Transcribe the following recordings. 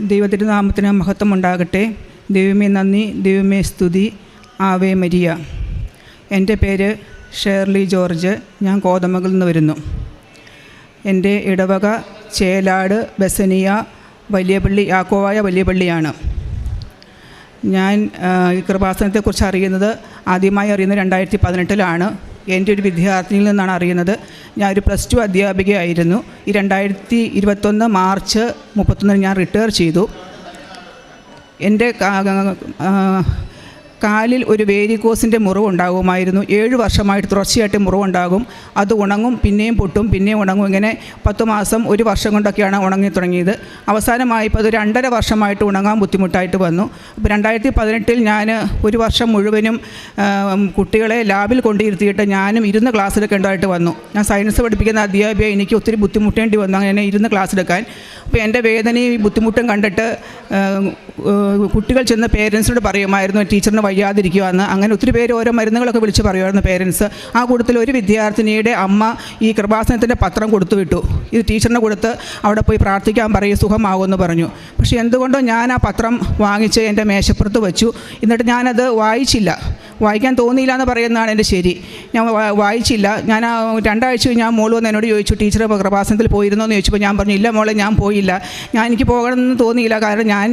ദൈവത്തിരുനാമത്തിന് മഹത്വം ഉണ്ടാകട്ടെ ദൈവമേ നന്ദി ദൈവമേ സ്തുതി. Ave Maria. എന്റെ പേര് ഷേർലി ജോർജ്. ഞാൻ കോതമകളിൽ നിന്ന് വരുന്നു. എന്റെ ഇടവക ചേലാട് ബസനിയ വലിയപള്ളി യാക്കോവായ വലിയപള്ളിയാണ്. ഞാൻ ഈ കൃപാസനത്തെക്കുറിച്ച് അറിയുന്നത് ആദ്യമായി അറിയുന്നത് രണ്ടായിരത്തി പതിനെട്ടിലാണ്. എന്റെ ഒരു വിദ്യാർത്ഥിനിയിൽ നിന്നാണ് അറിയുന്നത്. ഞാൻ ഒരു പ്ലസ് ടു അധ്യാപികയായിരുന്നു. ഈ രണ്ടായിരത്തി ഇരുപത്തൊന്ന് മാർച്ച് മുപ്പത്തൊന്നിന് ഞാൻ റിട്ടയർ ചെയ്തു. എന്റെ കാലിൽ ഒരു വേരിക്കോസിന്റെ മുറിവുണ്ടാകുമായിരുന്നു. ഏഴ് വർഷമായിട്ട് തുടർച്ചയായിട്ട് മുറിവുണ്ടാകും. അത് ഉണങ്ങും പിന്നെയും പൊട്ടും പിന്നെയും ഉണങ്ങും. ഇങ്ങനെ പത്ത് മാസം ഒരു വർഷം കൊണ്ടൊക്കെയാണ് ഉണങ്ങി തുടങ്ങിയത്. അവസാനമായി ഇപ്പോൾ അത് രണ്ടര വർഷമായിട്ട് ഉണങ്ങാൻ ബുദ്ധിമുട്ടായിട്ട് വന്നു. അപ്പോൾ രണ്ടായിരത്തി പതിനെട്ടിൽ ഞാൻ ഒരു വർഷം മുഴുവനും കുട്ടികളെ ലാബിൽ കൊണ്ടിരുത്തിയിട്ട് ഞാനും ഇരുന്ന് ക്ലാസ് എടുക്കേണ്ടതായിട്ട് വന്നു. ഞാൻ സയൻസ് പഠിപ്പിക്കുന്ന അധ്യാപിക എനിക്ക് ഒത്തിരി ബുദ്ധിമുട്ടേണ്ടി വന്നു. അങ്ങനെ ഇരുന്ന് ക്ലാസ് എടുക്കാൻ എന്റെ വേദനയും ബുദ്ധിമുട്ടും കണ്ടിട്ട് കുട്ടികൾ ചെന്ന് പേരൻസിനോട് പറയുമായിരുന്നു ടീച്ചറിന് വയ്യാതിരിക്കുവാന്ന്. അങ്ങനെ ഒത്തിരി പേര് ഓരോ മരുന്നുകളൊക്കെ വിളിച്ച് പറയുമായിരുന്നു പേരൻസ്. ആ കൂട്ടത്തിൽ ഒരു വിദ്യാർത്ഥിനിയുടെ അമ്മ ഈ കൃപാസനത്തിന്റെ പത്രം കൊടുത്തു വിട്ടു. ഇത് ടീച്ചറിനെ കൊടുത്ത് അവിടെ പോയി പ്രാർത്ഥിക്കാൻ പറയും സുഖമാകുമെന്ന് പറഞ്ഞു. പക്ഷേ എന്തുകൊണ്ടോ ഞാൻ ആ പത്രം വാങ്ങിച്ച് എന്റെ മേശപ്പുറത്ത് വെച്ചു. എന്നിട്ട് ഞാനത് വായിച്ചില്ല. വായിക്കാൻ തോന്നിയില്ല എന്ന് പറയുന്നതാണ് എന്റെ ശരി. ഞാൻ വായിച്ചില്ല. ഞാൻ രണ്ടാഴ്ച ഞാൻ മോൾ വന്ന് എന്നോട് ചോദിച്ചു ടീച്ചർ കൃപാസനത്തിൽ പോയിരുന്നോ? എന്ന് ചോദിച്ചപ്പോൾ ഞാൻ പറഞ്ഞു ഇല്ല മോളെ ഞാൻ പോയില്ല ഞാൻ എനിക്ക് പോകണമെന്ന് തോന്നിയില്ല. കാരണം ഞാൻ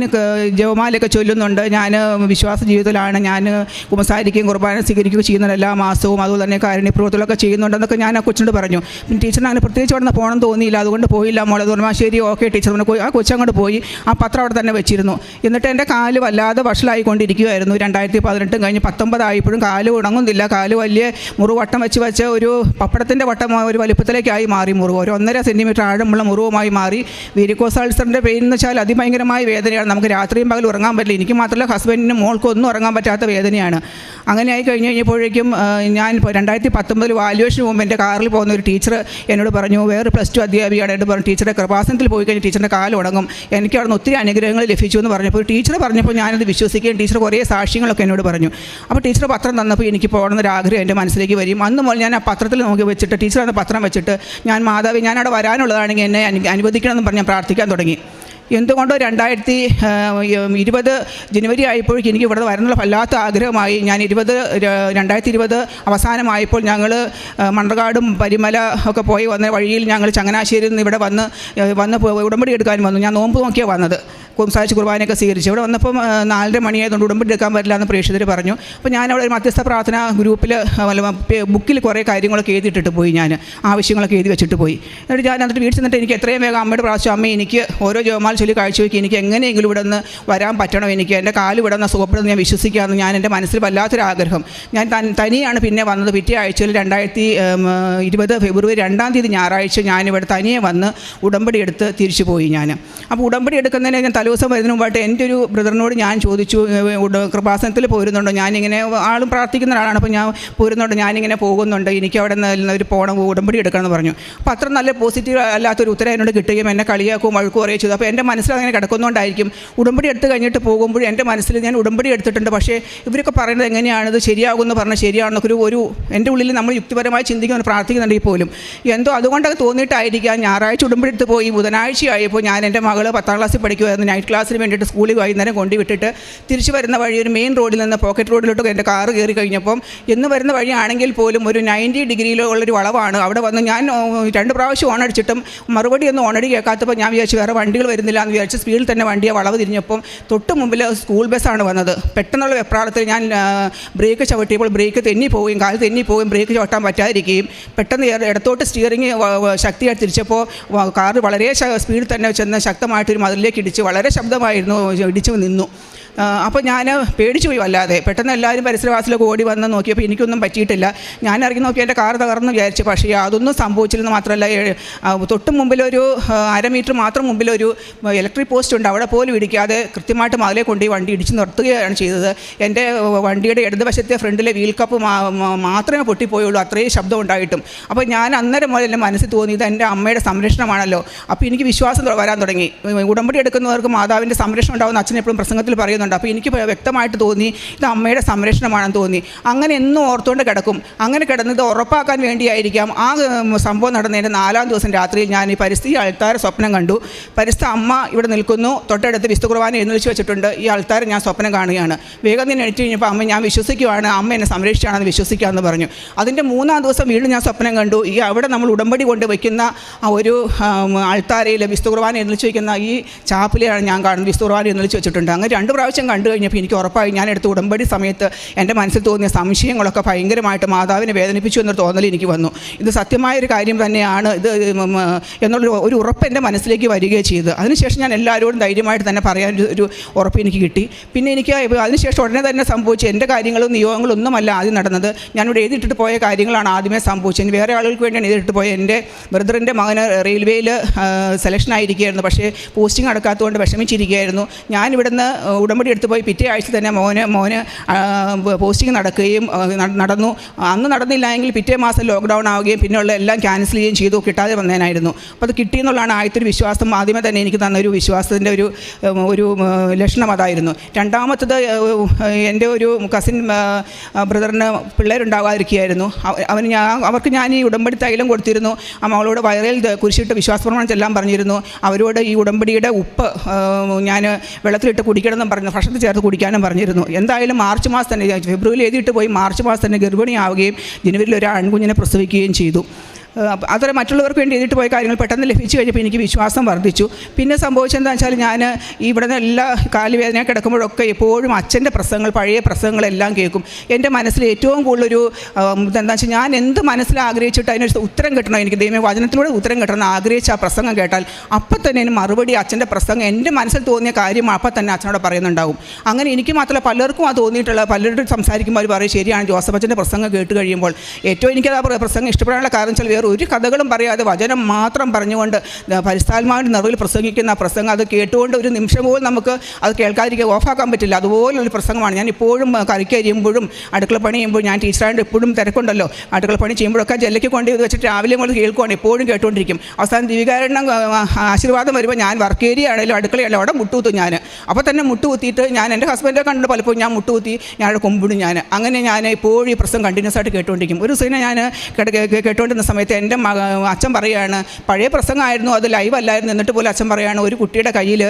ജവമാലയൊക്കെ ചൊല്ലുന്നുണ്ട്. ഞാൻ വിശ്വാസ ജീവിതത്തിലാണ്. ഞാൻ കുമ്പസാരിക്കുകയും കുർബാന സ്വീകരിക്കുകയും ചെയ്യുന്നുണ്ട് എല്ലാ മാസവും അതുപോലെ തന്നെ കാരുണ്യപ്രവൃത്തികളൊക്കെ ചെയ്യുന്നുണ്ടെന്നൊക്കെ ഞാൻ ആ കൊച്ചിനോട് പറഞ്ഞു. ടീച്ചറിന് അങ്ങനെ പ്രത്യേകിച്ച് അവിടെ നിന്ന് പോകണം തോന്നിയില്ല. അതുകൊണ്ട് പോയില്ല മോളെ. തോന്നുമ്പോൾ ശരി ഓക്കെ ടീച്ചർ. പോയി. ആ കൊച്ചങ്ങോട്ട് പോയി. ആ പത്രം അവിടെ തന്നെ വെച്ചിരുന്നു. എന്നിട്ട് എന്റെ കാൽ വല്ലാതെ വഷളായിക്കൊണ്ടിരിക്കുകയായിരുന്നു. രണ്ടായിരത്തി പതിനെട്ടും കഴിഞ്ഞ് പത്തൊമ്പതായപ്പോഴും കാൽ ഉണങ്ങുന്നില്ല. കാൽ വലിയ മുറിവട്ടം വെച്ച് വെച്ച് ഒരു പപ്പടത്തിന്റെ വട്ടം ഒരു വലിപ്പത്തിലേക്കായി മാറി മുറിവ്. ഒരു ഒന്നര സെന്റിമീറ്റർ ആഴമുള്ള മുറിവുമായി മാറി വീരിക്കോസ് അൾസറിന്റെ പെയിൻ എന്ന് വെച്ചാൽ അതിഭയങ്കരമായ വേദനയാണ്. നമുക്ക് രാത്രിയും പകൽ ഉറങ്ങാൻ പറ്റില്ല. എനിക്ക് മാത്രമല്ല ഹസ്ബൻഡിനും മോൾക്കും ഒന്നും ഉറങ്ങാൻ പറ്റാത്ത വേദനയാണ്. അങ്ങനെ ആയി കഴിഞ്ഞ് കഴിഞ്ഞപ്പോഴേക്കും ഞാൻ രണ്ടായിരത്തി പത്തൊമ്പതിൽ വാല്യുവേഷന് മുമ്പ് എന്റെ കാറിൽ പോകുന്ന ഒരു ടീച്ചർ എന്നോട് പറഞ്ഞു വേറെ പ്ലസ് ടു അധ്യാപികയാണ് എന്നോട് പറഞ്ഞു ടീച്ചറെ കൃപാസനത്തിൽ പോയി കഴിഞ്ഞ് ടീച്ചറിന്റെ കാലം ഉടങ്ങും എനിക്ക് അവിടെ ഒത്തിരി അനുഗ്രഹങ്ങൾ ലഭിച്ചു എന്ന് പറഞ്ഞപ്പോൾ ടീച്ചർ പറഞ്ഞപ്പോൾ ഞാനത് വിശ്വസിക്കുകയും ടീച്ചർ കുറേ സാക്ഷ്യങ്ങളൊക്കെ എന്നോട് പറഞ്ഞു. അപ്പോൾ ടീച്ചർ പത്രം തന്നപ്പോൾ എനിക്ക് പോകണമെന്നൊരു ആഗ്രഹം എന്റെ മനസ്സിലേക്ക് വരും. അന്ന് മുതൽ ഞാൻ ആ പത്രത്തിൽ നോക്കി വെച്ചിട്ട് ടീച്ചർ അന്ന് പത്രം വെച്ചിട്ട് ഞാൻ മാതാവ് ഞാനവിടെ വരാനുള്ളതാണെങ്കിൽ എന്നെ അനുവദിക്കണം അനുവദിക്കണമെന്ന് പറഞ്ഞ് ഞാൻ പ്രാർത്ഥിക്കാൻ തുടങ്ങി. എന്തുകൊണ്ടോ രണ്ടായിരത്തി ഇരുപത് ജനുവരി ആയപ്പോഴേക്കും എനിക്ക് ഇവിടെ വരാനുള്ള വല്ലാത്ത ആഗ്രഹമായി. ഞാൻ ഇരുപത് രണ്ടായിരത്തി ഇരുപത് അവസാനമായപ്പോൾ ഞങ്ങൾ മണ്ണർകാടും പരിമല ഒക്കെ പോയി വന്ന വഴിയിൽ ഞങ്ങൾ ചങ്ങനാശ്ശേരിയിൽ നിന്ന് ഇവിടെ വന്ന് വന്ന് ഉടമ്പടി എടുക്കാൻ വന്നു. ഞാൻ നോമ്പ് നോക്കിയാണ് വന്നത്. കുംസാരിച്ച് കുർബാനയൊക്കെ സ്വീകരിച്ചു. ഇവിടെ വന്നപ്പം നാലര മണിയായതുകൊണ്ട് ഉടമ്പടി എടുക്കാൻ പറ്റില്ല എന്ന് പ്രേക്ഷിതർ പറഞ്ഞു. അപ്പോൾ ഞാനവിടെ ഒരു മധ്യസ്ഥ പ്രാർത്ഥന ഗ്രൂപ്പിൽ ബുക്കിൽ കുറേ കാര്യങ്ങളൊക്കെ എഴുതിയിട്ടിട്ട് പോയി ഞാൻ. ആവശ്യങ്ങളൊക്കെ എഴുതി വെച്ചിട്ട് പോയി. എന്നിട്ട് ഞാൻ എന്നിട്ട് വീട്ടിൽ ചെന്നിട്ട് എനിക്ക് എത്രയും വേഗം അമ്മയുടെ പ്രാവശ്യം അമ്മ എനിക്ക് ഓരോ ജോമാൽ ചൊല്ലി കാഴ്ചവെക്കി എനിക്ക് എങ്ങനെയെങ്കിലും ഇവിടെ നിന്ന് വരാൻ പറ്റണം എനിക്ക്. എന്റെ കാൽ ഇവിടെ നിന്ന് സുഖപ്പെടുന്ന ഞാൻ വിശ്വസിക്കാമെന്ന് ഞാൻ എന്റെ മനസ്സിൽ വല്ലാത്തൊരാഗ്രഹം. ഞാൻ തനിയാണ് പിന്നെ വന്നത്. പിറ്റേ ആഴ്ചയിൽ രണ്ടായിരത്തി ഇരുപത് ഫെബ്രുവരി രണ്ടാം തീയതി ഞായറാഴ്ച ഞാനിവിടെ തനിയെ വന്ന് ഉടമ്പടി എടുത്ത് തിരിച്ചു പോയി ഞാൻ. അപ്പോൾ ഉടമ്പടി എടുക്കുന്നതിന് ഞാൻ തലേദിവസം വരുന്നതിന് മുമ്പായിട്ട് എന്റെ ഒരു ബ്രദറിനോട് ഞാൻ ചോദിച്ചു കൃപാസനത്തിൽ പോരുന്നുണ്ടോ? ഞാനിങ്ങനെ ആളും പ്രാർത്ഥിക്കുന്ന ആളാണ് അപ്പോൾ ഞാൻ പോരുന്നുണ്ട് ഞാനിങ്ങനെ പോകുന്നുണ്ട് എനിക്ക് അവിടെ നിന്ന് ഒരു പോകണം ഉടമ്പടി എടുക്കണമെന്ന് പറഞ്ഞു. അപ്പോൾ അത്ര നല്ല പോസിറ്റീവ് അല്ലാത്തൊരു ഉത്തരം എന്നോട് കിട്ടുകയും എന്നെ കളിയാക്കും വഴക്കും പറയുകയും ചെയ്തു. അപ്പോൾ എന്റെ മനസ്സിൽ അങ്ങനെ കിടക്കുന്നതുകൊണ്ടായിരിക്കും ഉടമ്പടി എടുത്ത് കഴിഞ്ഞിട്ട് പോകുമ്പോൾ എന്റെ മനസ്സിൽ ഞാൻ ഉടമ്പടി എടുത്തിട്ടുണ്ട്. പക്ഷേ ഇവരൊക്കെ പറയുന്നത് എങ്ങനെയാണ് ഇത് ശരിയാകുമെന്ന് പറഞ്ഞാൽ ശരിയാണെന്നൊക്കെ ഒരു ഒരു എന്റെ ഉള്ളിൽ നമ്മൾ യുക്തിപരമായി ചിന്തിക്കുന്ന പ്രാർത്ഥിക്കുന്നുണ്ടെങ്കിൽ പോലും എന്തോ അതുകൊണ്ടൊക്കെ തോന്നിയിട്ടായിരിക്കാം. ഞായറാഴ്ച ഉടമ്പടി എടുത്ത് പോയി ബുധനാഴ്ച ആയപ്പോൾ ഞാൻ എന്റെ മകൾ പത്താം ക്ലാസ്സിൽ പഠിക്കുമായിരുന്നു നൈറ്റ് ക്ലാസ്സിന് വേണ്ടിയിട്ട് സ്കൂളിൽ വൈകുന്നേരം കൊണ്ടുവിട്ടിട്ട് തിരിച്ച് വരുന്ന വഴി ഒരു മെയിൻ റോഡിൽ നിന്ന് പോക്കറ്റ് റോഡിലോട്ട് എന്റെ കാറ് കയറി കഴിഞ്ഞപ്പം എന്ന് വരുന്ന വഴിയാണെങ്കിൽ പോലും ഒരു നയന്റി ഡിഗ്രിയിലുള്ളൊരു വളവാണ്. അവിടെ വന്ന് ഞാൻ രണ്ട് പ്രാവശ്യം ഓണടിച്ചിട്ടും മറുപടി ഒന്നും ഓണടി കേൾക്കാത്തപ്പോൾ ഞാൻ വിചാരിച്ചു വേറെ വണ്ടികൾ വരുന്നില്ല എന്ന് വിചാരിച്ച് സ്പീഡിൽ തന്നെ വണ്ടിയെ വളവ് തിരിഞ്ഞപ്പം തൊട്ട് മുമ്പിൽ സ്കൂൾ ബസ്സാണ് വന്നത്. പെട്ടെന്നുള്ള വെപ്രാളത്തിൽ ഞാൻ ബ്രേക്ക് ചവിട്ടിയപ്പോൾ ബ്രേക്ക് തെന്നി പോവുകയും കാൽ തെന്നി പോവുകയും ബ്രേക്ക് ചവിട്ടാൻ പറ്റാതിരിക്കുകയും പെട്ടെന്ന് ഇടത്തോട്ട് സ്റ്റിയറിങ് ശക്തിയായി തിരിച്ചപ്പോൾ കാർ വളരെ സ്പീഡിൽ തന്നെ ചെന്ന് ശക്തമായിട്ടൊരു മതിലേക്ക് ഇടിച്ച് വളരെ ശബ്ദമായിരുന്നു ഇടിച്ചു നിന്നു. അപ്പോൾ ഞാൻ പേടിച്ചു പോയി വല്ലാതെ. പെട്ടെന്ന് എല്ലാവരും പരിസരവാസിലൊക്കെ ഓടി വന്ന് നോക്കിയപ്പോൾ എനിക്കൊന്നും പറ്റിയിട്ടില്ല. ഞാൻ ഇറങ്ങി നോക്കി എന്റെ കാർ തകർന്നു വിചാരിച്ചു. പക്ഷേ അതൊന്നും സംഭവിച്ചില്ലെന്ന് മാത്രമല്ല തൊട്ടു മുമ്പിലൊരു അര മീറ്റർ മാത്രം മുമ്പിലൊരു ഇലക്ട്രിക് പോസ്റ്റ് ഉണ്ട്. അവിടെ പോലും ഇടിക്കാതെ കൃത്യമായിട്ട് മതിലെ കൊണ്ട് വണ്ടി ഇടിച്ച് നിർത്തുകയാണ് ചെയ്തത്. എന്റെ വണ്ടിയുടെ ഇടതുവശത്തെ ഫ്രണ്ടിലെ വീൽ കപ്പ് മാത്രമേ പൊട്ടിപ്പോയുള്ളൂ. അത്രയും ശബ്ദം ഉണ്ടായിട്ടും. അപ്പോൾ ഞാൻ അന്നേരം മുതൽ എന്റെ മനസ്സിൽ തോന്നിയത് എന്റെ അമ്മയുടെ സംരക്ഷണമാണല്ലോ. അപ്പോൾ എനിക്ക് വിശ്വാസം വരാൻ തുടങ്ങി. ഉടമ്പടി എടുക്കുന്നവർക്ക് മാതാവിന്റെ സംരക്ഷണം ഉണ്ടാവും അച്ഛൻ എപ്പോഴും പ്രസംഗത്തിൽ പറയുന്നുണ്ട്. അപ്പോൾ എനിക്ക് വ്യക്തമായിട്ട് തോന്നി ഇത് അമ്മയുടെ സംരക്ഷണമാണെന്ന് തോന്നി. അങ്ങനെ എന്നും ഓർത്തുകൊണ്ട് കിടക്കും. അങ്ങനെ കിടന്നത് ഉറപ്പാക്കാൻ വേണ്ടിയായിരിക്കാം. ആ സംഭവം നടന്നതിന്റെ നാലാം ദിവസം രാത്രിയിൽ ഞാൻ ഈ പരിസ്ഥിതി അൾത്താര സ്വപ്നം കണ്ടു. പരിസ്ഥിതി അമ്മ ഇവിടെ നിൽക്കുന്നു. തൊട്ടടുത്ത് വിസ്തു കുർബാന എഴുന്നള്ളിച്ച് വെച്ചിട്ടുണ്ട്. ഈ അൾത്താര ഞാൻ സ്വപ്നം കാണുകയാണ്. വേഗം തന്നെ എണീറ്റ് കഴിഞ്ഞപ്പോൾ അമ്മ ഞാൻ വിശ്വസിക്കുവാണ്. അമ്മ എന്നെ സംരക്ഷിച്ചാണെന്ന് വിശ്വസിക്കാമെന്ന് പറഞ്ഞു. അതിന്റെ മൂന്നാം ദിവസം വീണ്ടും ഞാൻ സ്വപ്നം കണ്ടു. ഈ അവിടെ നമ്മൾ ഉടമ്പടി കൊണ്ട് വയ്ക്കുന്ന ഒരു അൾത്താരയിൽ വിസ്തു കുർബാന എഴുന്നള്ളിച്ച് വയ്ക്കുന്ന ഈ ചാപ്പിലെയാണ് ഞാൻ കാണുന്നത് വിസ്തു എന്ന് വിളിച്ച് വെച്ചിട്ടുണ്ട്. അങ്ങനെ രണ്ട് പ്രാവശ്യം കണ്ടു കഴിഞ്ഞപ്പോൾ എനിക്ക് ഉറപ്പായി ഞാൻ എടുത്ത ഉടമ്പടി സമയത്ത് എന്റെ മനസ്സിൽ തോന്നിയ സംശയങ്ങളൊക്കെ ഭയങ്കരമായിട്ട് മാതാവിനെ വേദനിപ്പിച്ചു എന്നൊരു തോന്നൽ എനിക്ക് വന്നു. ഇത് സത്യമായ ഒരു കാര്യം തന്നെയാണ്. ഇത് എന്നുള്ളൊരു ഒരു ഉറപ്പ് എന്റെ മനസ്സിലേക്ക് വരികയും ചെയ്തു. അതിനുശേഷം ഞാൻ എല്ലാവരോടും ധൈര്യമായിട്ട് തന്നെ പറയാൻ ഒരു- ഉറപ്പ് എനിക്ക് കിട്ടി. പിന്നെ എനിക്ക് അതിനുശേഷം ഉടനെ തന്നെ സംഭവിച്ചു എന്റെ കാര്യങ്ങളും നിയോഗങ്ങളും ഒന്നുമല്ല ആദ്യം നടന്നത്. ഞാനിവിടെ എഴുതിയിട്ടിട്ട് പോയ കാര്യങ്ങളാണ് ആദ്യമേ സംഭവിച്ചത്. വേറെ ആളുകൾക്ക് വേണ്ടിയാണ് എഴുതിയിട്ട് പോയത് എന്റെ ബ്രദറിന്റെ മകന് റെയിൽവേയിൽ സെലക്ഷൻ ആയിരിക്കുകയായിരുന്നു. പക്ഷേ പോസ്റ്റിംഗ് നടക്കാത്തതുകൊണ്ട് വിഷമിച്ചിരിക്കുകയായിരുന്നു. ഞാൻ ഇവിടുന്ന് ഉടമ്പടി എടുത്തു പോയി പിറ്റേ ആഴ്ച തന്നെ മോന് മോന് പോസ്റ്റിംഗ് നടക്കുകയും നടന്നു. അന്ന് നടന്നില്ല എങ്കിൽ പിറ്റേ മാസം ലോക്ക്ഡൗൺ ആവുകയും പിന്നെയുള്ള എല്ലാം ക്യാൻസൽ ചെയ്യുകയും ചെയ്തു കിട്ടാതെ വന്നതിനായിരുന്നു അപ്പോൾ അത് കിട്ടിയെന്നുള്ളതാണ് ആദ്യത്തെ ഒരു വിശ്വാസം. ആദ്യമേ തന്നെ എനിക്ക് തന്ന ഒരു വിശ്വാസത്തിന്റെ ഒരു ഒരു ലക്ഷണം അതായിരുന്നു. രണ്ടാമത്തത് എന്റെ ഒരു കസിൻ ബ്രദറിന് പിള്ളേരുണ്ടാകാതിരിക്കുകയായിരുന്നു അവ- അവന് ഞാൻ അവർക്ക് ഞാൻ ഈ ഉടമ്പടി തൈലം കൊടുത്തിരുന്നു. ആ മകളോട് വയറിൽ കുരിശിട്ട് വിശ്വാസപ്രമാണം ചെല്ലാൻ പറഞ്ഞിരുന്നു. അവരോട് ഈ ഉടമ്പടിയുടെ ഉപ്പ് ഞാൻ വെള്ളത്തിലിട്ട് കുടിക്കണമെന്നും പറഞ്ഞു ഭക്ഷണത്തിൽ ചേർത്ത് കുടിക്കാനും പറഞ്ഞിരുന്നു. എന്തായാലും മാർച്ച് മാസം തന്നെ ഫെബ്രുവരി എഴുതിയിട്ട് പോയി മാർച്ച് മാസം തന്നെ ഗർഭിണിയാവുകയും ജനുവരിയിൽ ഒരു ആൺകുഞ്ഞിനെ പ്രസവിക്കുകയും ചെയ്തു. അത്ര മറ്റുള്ളവർക്ക് വേണ്ടി എഴുതിയിട്ട് പോയ കാര്യങ്ങൾ പെട്ടെന്ന് ലഭിച്ചു കഴിഞ്ഞപ്പോൾ എനിക്ക് വിശ്വാസം വർദ്ധിച്ചു. പിന്നെ സംഭവിച്ചതെന്താ വെച്ചാൽ ഞാൻ ഇവിടെ നിന്ന് എല്ലാ കാലുവേദന കിടക്കുമ്പോഴൊക്കെ എപ്പോഴും അച്ഛന്റെ പ്രസംഗങ്ങൾ പഴയ പ്രസംഗങ്ങളെല്ലാം കേൾക്കും. എന്റെ മനസ്സിൽ ഏറ്റവും കൂടുതലൊരു ഇതെന്താ വെച്ചാൽ ഞാൻ എന്ത് മനസ്സിൽ ആഗ്രഹിച്ചിട്ട് അതിനൊരു ഉത്തരം കിട്ടണം എനിക്ക് ദൈവം വചനത്തിലൂടെ ഉത്തരം കിട്ടണം ആഗ്രഹിച്ച ആ പ്രസംഗം കേട്ടാൽ അപ്പം തന്നെ എനിക്ക് മറുപടി അച്ഛന്റെ പ്രസംഗം എന്റെ മനസ്സിൽ തോന്നിയ കാര്യം അപ്പം തന്നെ അച്ഛനോട് പറയുന്നുണ്ടാവും. അങ്ങനെ എനിക്ക് മാത്രമല്ല പലർക്കും അത് തോന്നിയിട്ടുള്ള പലരോട് സംസാരിക്കുമ്പോൾ അവർ പറയും ശരിയാണ് ജോസഫ് അച്ഛന്റെ പ്രസംഗം കേട്ട് കഴിയുമ്പോൾ. ഏറ്റവും എനിക്കത് ആ പ്രസംഗം ഇഷ്ടപ്പെടാനുള്ള കാരണം വെച്ചാൽ വേറെ ഒരു കഥകളും പറയാതെ വചനം മാത്രം പറഞ്ഞുകൊണ്ട് പരിസ്ഥാത്മാവിന്റെ നിറവിൽ പ്രസംഗിക്കുന്ന പ്രസംഗം അത് കേട്ടുകൊണ്ട് ഒരു നിമിഷം പോലും നമുക്ക് അത് കേൾക്കാതിരിക്കുക ഓഫാക്കാൻ പറ്റില്ല. അതുപോലൊരു പ്രസംഗമാണ്. ഞാൻ ഇപ്പോഴും കറിക്കരിയുമ്പോഴും അടുക്കള പണി ചെയ്യുമ്പോൾ ഞാൻ ടീച്ചറായിട്ട് എപ്പോഴും തിരക്കുണ്ടല്ലോ. അടുക്കള പണി ചെയ്യുമ്പോഴൊക്കെ ജെല്ലയ്ക്ക് കൊണ്ട് ഇത് വെച്ചിട്ട് രാവിലെ മുതൽ കേൾക്കുവാണ് എപ്പോഴും കേട്ടുകൊണ്ടിരിക്കും. അവസാനം ദിവികാരണം ആശീർവാദം വരുമ്പോൾ ഞാൻ വർക്ക് ഏരിയ ആണെങ്കിലും അടുക്കളയാണല്ലോ അവിടെ മുട്ടുകുത്തും ഞാൻ. അപ്പോൾ തന്നെ മുട്ടുകുത്തിയിട്ട് ഞാൻ എന്റെ ഹസ്ബൻഡെ കണ്ടിട്ട് പലപ്പോഴും ഞാൻ മുട്ടുകുത്തി ഞാൻ അവിടെ കൊമ്പിടും ഞാൻ. അങ്ങനെ ഞാൻ ഇപ്പോഴും ഈ പ്രസംഗം കണ്ടിന്യൂസ് ആയിട്ട് കേട്ടുകൊണ്ടിരിക്കും. ഒരു ദിവസം ഞാൻ കേട്ടുകൊണ്ടിരുന്ന സമയത്ത് എന്റെ അച്ഛൻ പറയുകയാണ് പഴയ പ്രസംഗമായിരുന്നു അത് ലൈവ് അല്ലായിരുന്നു എന്നിട്ട് പോലും അച്ഛൻ പറയുകയാണ് ഒരു കുട്ടിയുടെ കയ്യിൽ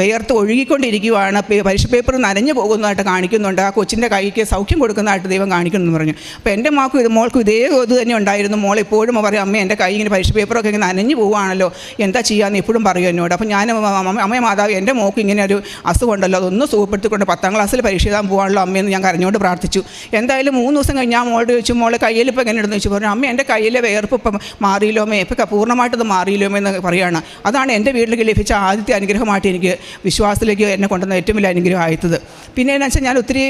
വിയർത്ത് ഒഴുകിക്കൊണ്ടിരിക്കുകയാണ് പരീക്ഷ പേപ്പർ നനഞ്ഞു പോകുന്നതായിട്ട് കാണിക്കുന്നുണ്ട് ആ കൊച്ചിന്റെ കൈക്ക് സൗഖ്യം കൊടുക്കുന്നതായിട്ട് ദൈവം കാണിക്കുന്നു പറഞ്ഞു. അപ്പോൾ എന്റെ മോൾക്കും ഇത് മോൾക്കും ഇതേ ഇത് തന്നെ ഉണ്ടായിരുന്നു. മോൾ എപ്പോഴും പറയും അമ്മ എന്റെ കൈ ഇങ്ങനെ പരീക്ഷ പേപ്പറൊക്കെ ഇങ്ങനെ നനഞ്ഞു പോവുകയാണല്ലോ എന്താ ചെയ്യാന്ന് എപ്പോഴും പറയും എന്നോട്. അപ്പോൾ ഞാൻ അമ്മ അമ്മ മാതാവ് എന്റെ മോൾക്ക് ഇങ്ങനെ ഒരു അസുഖമുണ്ടല്ലോ അതൊന്ന് സുഖപ്പെടുത്തിക്കൊണ്ട് പത്താം ക്ലാസ്സിൽ പരീക്ഷ എഴുതാൻ പോകാനുള്ള അമ്മയെന്ന് ഞാൻ കരഞ്ഞുകൊണ്ട് പ്രാർത്ഥിച്ചു. എന്തായാലും മൂന്ന് ദിവസം കഴിഞ്ഞ് ഞാൻ മോളോട് ചോദിച്ചു മോളെ കയ്യിൽ ഇപ്പോൾ എങ്ങനെ ഇടുന്നു ചോദിച്ചു? പറഞ്ഞു അമ്മ എന്റെ കയ്യിലെ വേർപ്പ് ഇപ്പം മാറിയില്ലോമേ? ഇപ്പം പൂർണമായിട്ടത് മാറിയില്ലോമേ എന്ന് പറയുകയാണ് അതാണ് എന്റെ വീട്ടിലേക്ക് ലഭിച്ച ആദ്യത്തെ അനുഗ്രഹമായിട്ട് എനിക്ക് വിശ്വാസത്തിലേക്ക് എന്നെ കൊണ്ടുവന്ന ഏറ്റവും വലിയ അനുഗ്രഹം ആയത്. പിന്നെ എന്ന് വെച്ചാൽ ഞാൻ ഒത്തിരി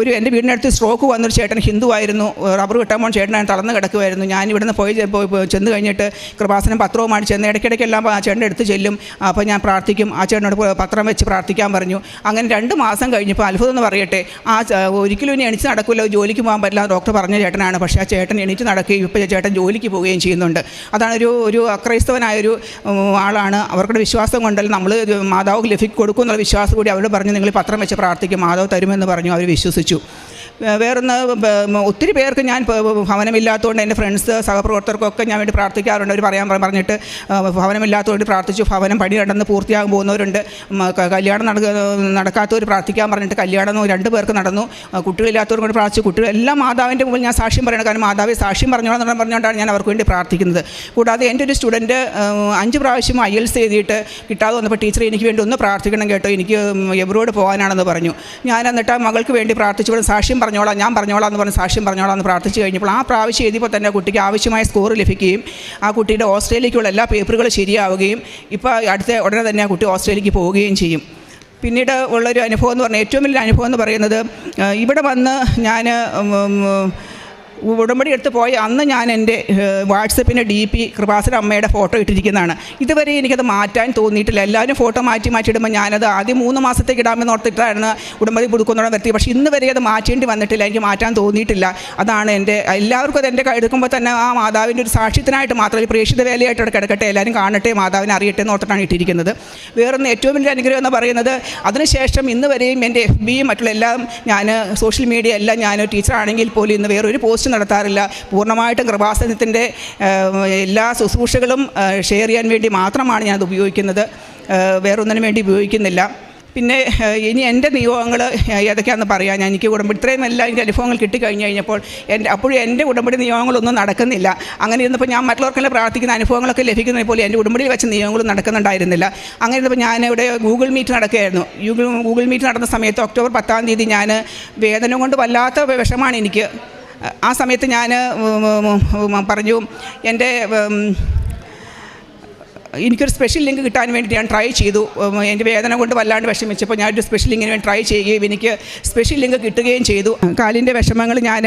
ഒരു എന്റെ വീടിനടുത്ത് സ്ട്രോക്ക് വന്നൊരു ചേട്ടൻ ഹിന്ദു ആയിരുന്നു. റബ്ബർ കിട്ടാൻ പോകാൻ ചേട്ടനാണ് തളർന്ന് കിടക്കുമായിരുന്നു ഞാൻ ഇവിടുന്ന് പോയി ചെന്ന് കഴിഞ്ഞിട്ട് കൃപാസനം പത്രവുമായിട്ട് ചെന്ന് ഇടയ്ക്കിടയ്ക്കെല്ലാം ആ ചേട്ടന്റെ അടുത്ത് ചെല്ലും. അപ്പോൾ ഞാൻ പ്രാർത്ഥിക്കും. ആ ചേട്ടനോട് പത്രം വെച്ച് പ്രാർത്ഥിക്കാൻ പറഞ്ഞു. അങ്ങനെ രണ്ട് മാസം കഴിഞ്ഞപ്പോൾ അത്ഭുതം എന്ന് പറയട്ടെ ആ ഒരിക്കലും ഇനി എണിച്ച് നടക്കില്ല ജോലിക്ക് പോകാൻ പറ്റില്ല ഡോക്ടർ പറഞ്ഞ ചേട്ടനാണ്. പക്ഷേ ആ ചേട്ടൻ എണീറ്റ് നടക്കുകയും ഇപ്പോൾ ചേട്ടൻ ജോലിക്ക് പോവുകയും ചെയ്യുന്നുണ്ട്. അതാണ് ഒരു ഒരു അക്രൈസ്തവനായൊരു ആളാണ്. അവർക്കൊരു വിശ്വാസം കൊണ്ടല്ല നമ്മൾ മാതാവ് ലഭിക്കൊടുക്കും എന്നുള്ള വിശ്വാസം കൂടി അവരോട് പറഞ്ഞു നിങ്ങൾ പത്രം വെച്ച് പ്രാർത്ഥിക്കും മാതാവ് തരുമെന്ന് പറഞ്ഞു അവർ വിശ്വസിച്ചു. വേറൊന്ന് ഒത്തിരി പേർക്ക് ഞാൻ ഭവനമില്ലാത്തതുകൊണ്ട് എന്റെ ഫ്രണ്ട്സ് സഹപ്രവർത്തകർക്കൊക്കെ ഞാൻ വേണ്ടി പ്രാർത്ഥിക്കാറുണ്ട്. അവർ പറയാൻ പറ- പറഞ്ഞിട്ട് ഭവനമില്ലാത്തതുകൊണ്ട് പ്രാർത്ഥിച്ചു. ഭവനം പണി നടന്ന് പൂർത്തിയാകാൻ പോകുന്നവരുണ്ട്. കല്യാണം നടക്ക നടക്കാത്തവർ പ്രാർത്ഥിക്കാൻ പറഞ്ഞിട്ട് കല്യാണം രണ്ട് പേർക്ക് നടന്നു. കുട്ടികളില്ലാത്തവർക്ക് പ്രാർത്ഥിച്ചു. എല്ലാ മാതാവിന്റെ മുമ്പിൽ ഞാൻ സാക്ഷ്യം പറയണം. കാരണം മാതാവ് സാക്ഷ്യം പറഞ്ഞോളാം പറഞ്ഞുകൊണ്ടാണ് ഞാൻ അവർക്ക് വേണ്ടി പ്രാർത്ഥിക്കുന്നത്. കൂടാതെ എന്റെ ഒരു സ്റ്റുഡന്റ് അഞ്ച് പ്രാവശ്യം ഐ എൽസ് എഴുതിയിട്ട് കിട്ടാതെ വന്നപ്പോൾ ടീച്ചർ എനിക്ക് വേണ്ടി ഒന്ന് പ്രാർത്ഥിക്കണം കേട്ടോ. എനിക്ക് എബ്രോഡ് പോകാനാണെന്ന് പറഞ്ഞു. ഞാൻ എന്നിട്ട് ആ മകൾക്ക് വേണ്ടി പ്രാർത്ഥിച്ചു. സാക്ഷ്യം പറഞ്ഞോളാം ഞാൻ പറഞ്ഞോളാം എന്ന് പറഞ്ഞ് സാക്ഷ്യം പറഞ്ഞോളാം എന്ന് പ്രാർത്ഥിച്ചു കഴിഞ്ഞപ്പോൾ ആ പ്രാവശ്യം എഴുതിയപ്പോൾ തന്നെ കുട്ടിക്ക് ആവശ്യമായ സ്കോർ ലഭിക്കുകയും ആ കുട്ടിയുടെ ഓസ്ട്രേലിയക്കുള്ള എല്ലാ പേപ്പറുകളും ശരിയാവുകയും ഇപ്പോൾ അടുത്ത ഉടനെ തന്നെ ആ കുട്ടി ഓസ്ട്രേലിയക്ക് പോവുകയും ചെയ്യും. പിന്നീട് ഉള്ളൊരു അനുഭവം എന്ന് പറഞ്ഞാൽ ഏറ്റവും വലിയ അനുഭവം എന്ന് പറയുന്നത് ഇവിടെ വന്ന് ഞാൻ ഉടമ്പടി എടുത്ത് പോയി അന്ന് ഞാൻ എന്റെ വാട്സപ്പിന്റെ ഡി പി കൃപാസര അമ്മയുടെ ഫോട്ടോ ഇട്ടിരിക്കുന്നതാണ്. ഇതുവരെ എനിക്കത് മാറ്റാൻ തോന്നിയിട്ടില്ല. എല്ലാവരും ഫോട്ടോ മാറ്റി മാറ്റിയിടുമ്പോൾ ഞാനത് ആദ്യം മൂന്ന് മാസത്തേക്ക് ഇടാമെന്ന് ഓർത്തിട്ടായിരുന്നു ഉടമ്പടി പുതുക്കുന്നതോടെ നിർത്തി പക്ഷേ ഇന്ന് വരെ അത് മാറ്റേണ്ടി വന്നിട്ടില്ല. എനിക്ക് മാറ്റാൻ തോന്നിയിട്ടില്ല. അതാണ് എന്റെ എല്ലാവർക്കും അത് എന്റെ എടുക്കുമ്പോൾ തന്നെ ആ മാതാവിന്റെ ഒരു സാക്ഷ്യത്തിനായിട്ട് മാത്രമേ പ്രേക്ഷിത വേലയായിട്ട് കിടക്കട്ടെ. എല്ലാവരും കാണട്ടെ മാതാവിനെ അറിയട്ടെ എന്ന് ഓർത്തിട്ടാണ് ഇട്ടിരിക്കുന്നത്. വേറൊന്ന് ഏറ്റവും വലിയ അനുഗ്രഹം എന്ന് പറയുന്നത് അതിനുശേഷം ഇന്ന് വരെയും എന്റെ എഫ് ബിയും മറ്റുള്ള എല്ലാം ഞാൻ സോഷ്യൽ മീഡിയ എല്ലാം ഞാൻ ടീച്ചറാണെങ്കിൽ പോലും ഇന്ന് വേറൊരു പോസ്റ്റ് നടത്താറില്ല. പൂർണമായിട്ടും കൃപാസനത്തിന്റെ എല്ലാ ശുശ്രൂഷകളും ഷെയർ ചെയ്യാൻ വേണ്ടി മാത്രമാണ് ഞാനത് ഉപയോഗിക്കുന്നത്. വേറൊന്നിനും വേണ്ടി ഉപയോഗിക്കുന്നില്ല. പിന്നെ ഇനി എന്റെ നിയോഗങ്ങൾ ഏതൊക്കെയാണെന്ന് പറയാം. ഞാൻ എനിക്ക് ഉടമ്പടി ഇത്രയും എല്ലാം എനിക്ക് അനുഭവങ്ങൾ കിട്ടിക്കഴിഞ്ഞ് കഴിഞ്ഞപ്പോൾ എന്റെ അപ്പോഴും എന്റെ ഉടമ്പടി നിയോഗങ്ങളൊന്നും നടക്കുന്നില്ല. അങ്ങനെ ഇരുന്നപ്പോൾ ഞാൻ മറ്റുള്ളവർക്കെല്ലാം പ്രാർത്ഥിക്കുന്ന അനുഭവങ്ങളൊക്കെ ലഭിക്കുന്നത് പോലെ എന്റെ ഉടമ്പടിയിൽ വെച്ച നിയോഗങ്ങളും നടക്കുന്നുണ്ടായിരുന്നില്ല. അങ്ങനെ ഇരുന്നപ്പോൾ ഞാൻ ഇവിടെ ഗൂഗിൾ മീറ്റ് നടക്കുകയായിരുന്നു. ഗൂഗിൾ ഗൂഗിൾ മീറ്റ് നടന്ന സമയത്ത് ഒക്ടോബർ പത്താം തീയതി ഞാൻ വേദന കൊണ്ട് വല്ലാത്ത വിഷമാണ് എനിക്ക്. ആ സമയത്ത് ഞാൻ പറഞ്ഞു എന്റെ എനിക്കൊരു സ്പെഷ്യൽ ലിങ്ക് കിട്ടാൻ വേണ്ടി ഞാൻ ട്രൈ ചെയ്തു. എന്റെ വേദന കൊണ്ട് വല്ലാണ്ട് വിഷമിച്ചപ്പോൾ ഞാനൊരു സ്പെഷ്യൽ ലിങ്കിന് വേണ്ടി ട്രൈ ചെയ്യുകയും എനിക്ക് സ്പെഷ്യൽ ലിങ്ക് കിട്ടുകയും ചെയ്തു. കാലിന്റെ വിഷമങ്ങൾ ഞാൻ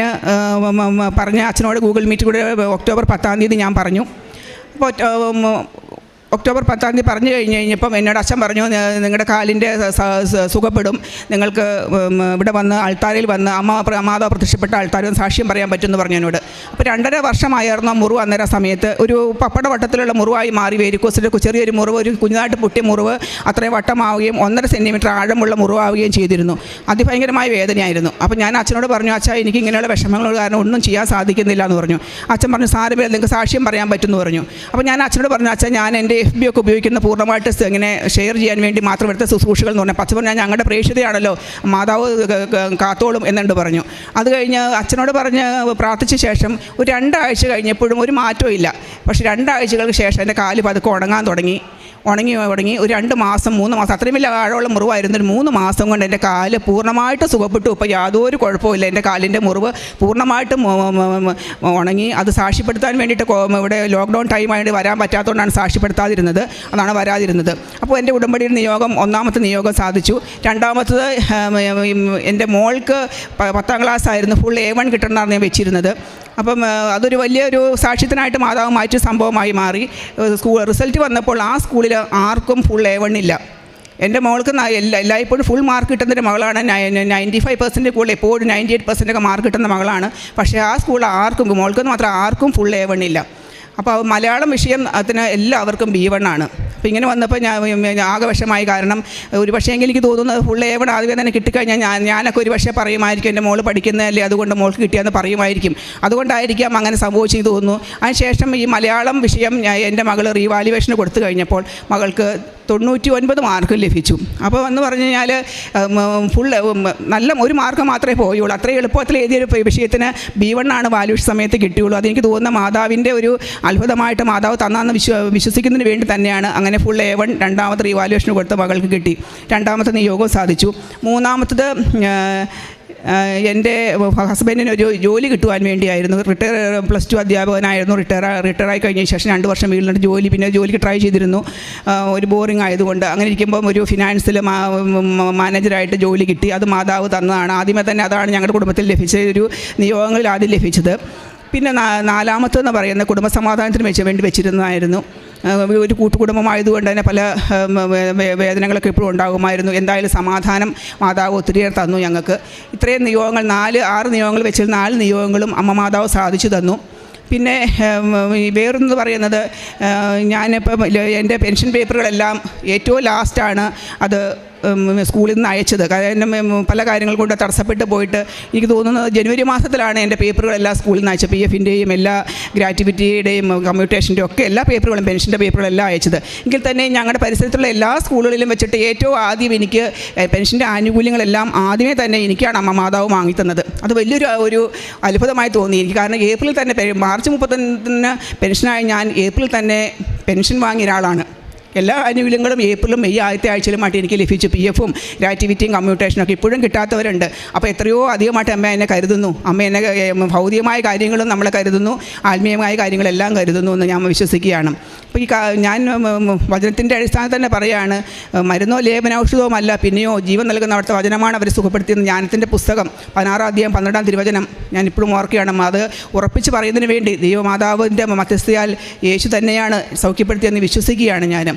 പറഞ്ഞ അച്ഛനോട് ഗൂഗിൾ മീറ്റ് കൂടെ ഒക്ടോബർ പത്താം തീയതി ഞാൻ പറഞ്ഞു. അപ്പോൾ ഒക്ടോബർ പത്താം തീയതി പറഞ്ഞു കഴിഞ്ഞ് കഴിഞ്ഞപ്പം എന്നോട് അച്ഛൻ പറഞ്ഞു നിങ്ങളുടെ കാലിന്റെ സുഖപ്പെടും. നിങ്ങൾക്ക് ഇവിടെ വന്ന് ആൾത്താരയിൽ വന്ന് അമ്മ മാതാവ് പ്രത്യക്ഷപ്പെട്ട ആൾത്താരും സാക്ഷ്യം പറയാൻ പറ്റുമെന്ന് പറഞ്ഞു എന്നോട്. അപ്പോൾ രണ്ടര വർഷമായിരുന്നു മുറിവ് അന്നേരം സമയത്ത്. ഒരു പപ്പട വട്ടത്തിലുള്ള മുറിവായി മാറി വേരിക്കോസിന്റെ ചെറിയൊരു മുറിവ് ഒരു കുഞ്ഞായിട്ട് പൊട്ടിയ മുറിവ് അത്രയും വട്ടമാവുകയും ഒന്നര സെന്റിമീറ്റർ ആഴമുള്ള മുറിവാവുകയും ചെയ്തിരുന്നു. അതിഭയങ്കരമായ വേദനയായിരുന്നു. അപ്പോൾ ഞാൻ അച്ഛനോട് പറഞ്ഞു അച്ഛാ എനിക്ക് ഇങ്ങനെയുള്ള വിഷമങ്ങൾ കാരണം ഒന്നും ചെയ്യാൻ സാധിക്കുന്നില്ല എന്ന് പറഞ്ഞു. അച്ഛൻ പറഞ്ഞു സാരമില്ല നിങ്ങൾക്ക് സാക്ഷ്യം പറയാൻ പറ്റുമെന്ന് പറഞ്ഞു. അപ്പോൾ ഞാൻ അച്ഛനോട് പറഞ്ഞു അച്ഛാ ഞാൻ എന്റെ എഫ് ബി ഒക്കെ ഉപയോഗിക്കുന്ന പൂർണമായിട്ട് ഇങ്ങനെ ഷെയർ ചെയ്യാൻ വേണ്ടി മാത്രം എടുത്ത ശുശ്രൂഷകൾ എന്ന് പറഞ്ഞാൽ പച്ച പറഞ്ഞാൽ ഞങ്ങളുടെ പ്രേക്ഷിതയാണല്ലോ. മാതാവ് കാത്തോളും എന്നുണ്ട് പറഞ്ഞു. അത് കഴിഞ്ഞ് അച്ഛനോട് പറഞ്ഞ് പ്രാർത്ഥിച്ച ശേഷം ഒരു രണ്ടാഴ്ച കഴിഞ്ഞപ്പോഴും ഒരു മാറ്റവും ഇല്ല. പക്ഷേ രണ്ടാഴ്ചകൾക്ക് ശേഷം എന്റെ കാൽ പതുക്കെ ഉണങ്ങാൻ തുടങ്ങി. ഉണങ്ങി ഉണങ്ങി ഒരു രണ്ട് മാസം മൂന്ന് മാസം അത്രയും വലിയ ആഴമുള്ള മുറിവായിരുന്നു. ഒരു മൂന്ന് മാസം കൊണ്ട് എന്റെ കാൽ പൂർണമായിട്ട് സുഖപ്പെട്ടു. ഇപ്പോൾ യാതൊരു കുഴപ്പമില്ല എന്റെ കാലിന്റെ മുറിവ് പൂർണമായിട്ടും ഉണങ്ങി. അത് സാക്ഷ്യപ്പെടുത്താൻ വേണ്ടിയിട്ട് ഇവിടെ ലോക്ക്ഡൗൺ ടൈമായിട്ട് വരാൻ പറ്റാത്തതുകൊണ്ടാണ് സാക്ഷ്യപ്പെടുത്താതിരുന്നത്. അതാണ് വരാതിരുന്നത്. അപ്പോൾ എന്റെ ഉടമ്പടിയുടെ നിയോഗം ഒന്നാമത്തെ നിയോഗം സാധിച്ചു. രണ്ടാമത്തത് എന്റെ മോൾക്ക് പത്താം ക്ലാസ് ആയിരുന്നു. ഫുൾ എ വൺ കിട്ടണമെന്നാണ് ഞാൻ വെച്ചിരുന്നത്. അപ്പം അതൊരു വലിയൊരു സാക്ഷ്യത്തിനായിട്ട് മാതാവ് മാറ്റിയ സംഭവമായി മാറി. സ്കൂൾ റിസൾട്ട് വന്നപ്പോൾ ആ സ്കൂളിൽ ആർക്കും ഫുൾ എ ഇല്ല. എന്റെ മകൾക്ക് എല്ലാ എല്ലായ്പ്പോഴും ഫുൾ മാർക്ക് കിട്ടുന്നൊരു മകളാണ്. നയന്റി ഫൈവ് പെർസെന്റ് കൂടുതൽ എപ്പോഴും നയന്റി എയ്റ്റ് പെർസെന്റൊക്കെ മാർക്ക് കിട്ടുന്ന മകളാണ്. പക്ഷേ ആ സ്കൂളിൽ ആർക്കും മോൾക്ക് മാത്രം ആർക്കും ഫുൾ എ ഇല്ല. അപ്പോൾ മലയാളം വിഷയം അതിന് എല്ലാവർക്കും ബി വൺ ആണ്. അപ്പോൾ ഇങ്ങനെ വന്നപ്പോൾ ഞാൻ ആകവശമായി കാരണം ഒരു പക്ഷേ എനിക്ക് തോന്നുന്നത് ഫുൾ എ വൺ ആദ്യമേ തന്നെ കിട്ടിക്കഴിഞ്ഞാൽ ഞാൻ ഞാനൊക്കെ ഒരു പക്ഷേ പറയുമായിരിക്കും എന്റെ മോൾ പഠിക്കുന്നതല്ലേ? അതുകൊണ്ട് മോൾക്ക് കിട്ടിയെന്ന് പറയുമായിരിക്കും. അതുകൊണ്ടായിരിക്കാം അങ്ങനെ സംഭവിച്ചു തോന്നുന്നു. അതിനുശേഷം ഈ മലയാളം വിഷയം ഞാൻ എന്റെ മകൾ റീവാലുവേഷന് കൊടുത്തു കഴിഞ്ഞപ്പോൾ മകൾക്ക് തൊണ്ണൂറ്റി ഒൻപത് മാർക്ക് ലഭിച്ചു. അപ്പോൾ എന്ന് പറഞ്ഞു കഴിഞ്ഞാൽ ഫുൾ നല്ല ഒരു മാർക്ക് മാത്രമേ പോയുള്ളൂ. അത്രയും എളുപ്പത്തിൽ എഴുതിയൊരു വിഷയത്തിന് ബി വൺ ആണ് വാല്യൂഷൻ സമയത്ത് കിട്ടിയുള്ളൂ. അതെനിക്ക് തോന്നുന്ന മാതാവിന്റെ ഒരു അത്ഭുതമായിട്ട് മാതാവ് തന്നാന്ന് വിശ്വ വിശ്വസിക്കുന്നതിന് വേണ്ടി തന്നെയാണ് അങ്ങനെ ഫുൾ എ വൺ രണ്ടാമത്തെ റീവാലുവേഷൻ കൊടുത്ത മകൾക്ക് കിട്ടി. രണ്ടാമത്തെ നിയോഗം സാധിച്ചു. മൂന്നാമത്തത് എന്റെ ഹസ്ബൻഡിന് ഒരു ജോലി കിട്ടുവാൻ വേണ്ടിയായിരുന്നു. റിട്ടയർ പ്ലസ് ടു അധ്യാപകനായിരുന്നു. റിട്ടയർ റിട്ടയർ ആയി കഴിഞ്ഞ ശേഷം രണ്ട് വർഷം വീട്ടിൽ ജോലി പിന്നെ ജോലിക്ക് ട്രൈ ചെയ്തിരുന്നു. ഒരു ബോറിംഗ് ആയതുകൊണ്ട് അങ്ങനെ ഇരിക്കുമ്പം ഒരു ഫിനാൻസിൽ മാനേജറായിട്ട് ജോലി കിട്ടി. അത് മാതാവ് തന്നതാണ്. ആദ്യമേ തന്നെ അതാണ് ഞങ്ങളുടെ കുടുംബത്തിൽ ലഭിച്ച ഒരു നിയോഗങ്ങളിൽ ആദ്യം ലഭിച്ചത്. പിന്നെ നാലാമത്തെന്ന് പറയുന്ന കുടുംബസമാധാനത്തിന് വെച്ച് വേണ്ടി വെച്ചിരുന്നതായിരുന്നു. ഒരു കൂട്ടുകുടുംബമായതുകൊണ്ട് തന്നെ പല വേദനകളൊക്കെ ഇപ്പോഴും ഉണ്ടാകുമായിരുന്നു. എന്തായാലും സമാധാനം മാതാവ് ഒത്തിരിയേറെ തന്നു ഞങ്ങൾക്ക്. ഇത്രയും നിയോഗങ്ങൾ നാല് ആറ് നിയോഗങ്ങൾ വെച്ച് നാല് നിയോഗങ്ങളും അമ്മ മാതാവ് സാധിച്ചു തന്നു. പിന്നെ വേറൊന്ന് പറയുന്നത് ഞാനിപ്പം എന്റെ പെൻഷൻ പേപ്പറുകളെല്ലാം ഏറ്റവും ലാസ്റ്റാണ് അത് സ്കൂളിൽ നിന്ന് അയച്ചത്. കാരണം പല കാര്യങ്ങൾ കൊണ്ട് തടസ്സപ്പെട്ട് പോയിട്ട് എനിക്ക് തോന്നുന്നത് ജനുവരി മാസത്തിലാണ് എന്റെ പേപ്പറുകളെല്ലാം സ്കൂളിൽ നിന്ന് അയച്ചത്. പി എഫിന്റെയും എല്ലാ ഗ്രാറ്റുവിറ്റിയുടെയും കമ്മ്യൂട്ടേഷന്റെയും ഒക്കെ എല്ലാ പേപ്പറുകളും പെൻഷന്റെ പേപ്പറുകളെല്ലാം അയച്ചത്. എങ്കിൽ തന്നെ ഞങ്ങളുടെ പരിസരത്തുള്ള എല്ലാ സ്കൂളുകളിലും വെച്ചിട്ട് ഏറ്റവും ആദ്യം എനിക്ക് പെൻഷന്റെ ആനുകൂല്യങ്ങളെല്ലാം ആദ്യമേ തന്നെ എനിക്കാണ് അമ്മ മാതാവ് വാങ്ങിത്തന്നത് അത് വലിയൊരു ഒരു അത്ഭുതമായി തോന്നി എനിക്ക്. കാരണം ഏപ്രിൽ തന്നെ മാർച്ച് മുപ്പത്തൊന്നിന് പെൻഷനായി ഞാൻ ഏപ്രിൽ തന്നെ പെൻഷൻ വാങ്ങിയ ഒരാളാണ്. എല്ലാ ആനുകൂല്യങ്ങളും ഏപ്രിലും മെയ് ആദ്യത്തെ ആഴ്ചയിലുമായിട്ട് എനിക്ക് ലഭിച്ചു. പി എഫും ഗ്രാറ്റിവിറ്റിയും കമ്മ്യൂട്ടേഷനും ഒക്കെ ഇപ്പോഴും കിട്ടാത്തവരുണ്ട്. അപ്പോൾ എത്രയോ അധികമായിട്ട് അമ്മ എന്നെ കരുതുന്നു. അമ്മ എന്നെ ഭൗതികമായ കാര്യങ്ങളും നമ്മളെ കരുതുന്നു. ആത്മീയമായ കാര്യങ്ങളെല്ലാം കരുതുന്നു എന്ന് ഞാൻ വിശ്വസിക്കുകയാണ്. അപ്പോൾ ഈ ഞാൻ വചനത്തിന്റെ അടിസ്ഥാനത്തിൽ തന്നെ പറയുകയാണ് മരുന്നോ ലേപനൌഷധവും അല്ല പിന്നെയോ ജീവൻ നൽകുന്ന അവിടുത്തെ വചനമാണ് അവർ സുഖപ്പെടുത്തിയത്. ജ്ഞാനത്തിന്റെ പുസ്തകം പതിനാറാം അധ്യായം പന്ത്രണ്ടാം തിരുവചനം ഞാൻ ഇപ്പോഴും ഓർക്കുകയാണ്. അത് ഉറപ്പിച്ച് പറയുന്നതിന് വേണ്ടി ദൈവമാതാവിന്റെ മധ്യസ്ഥയാൽ യേശു തന്നെയാണ് സൗഖ്യപ്പെടുത്തിയെന്ന് വിശ്വസിക്കുകയാണ് ഞാൻ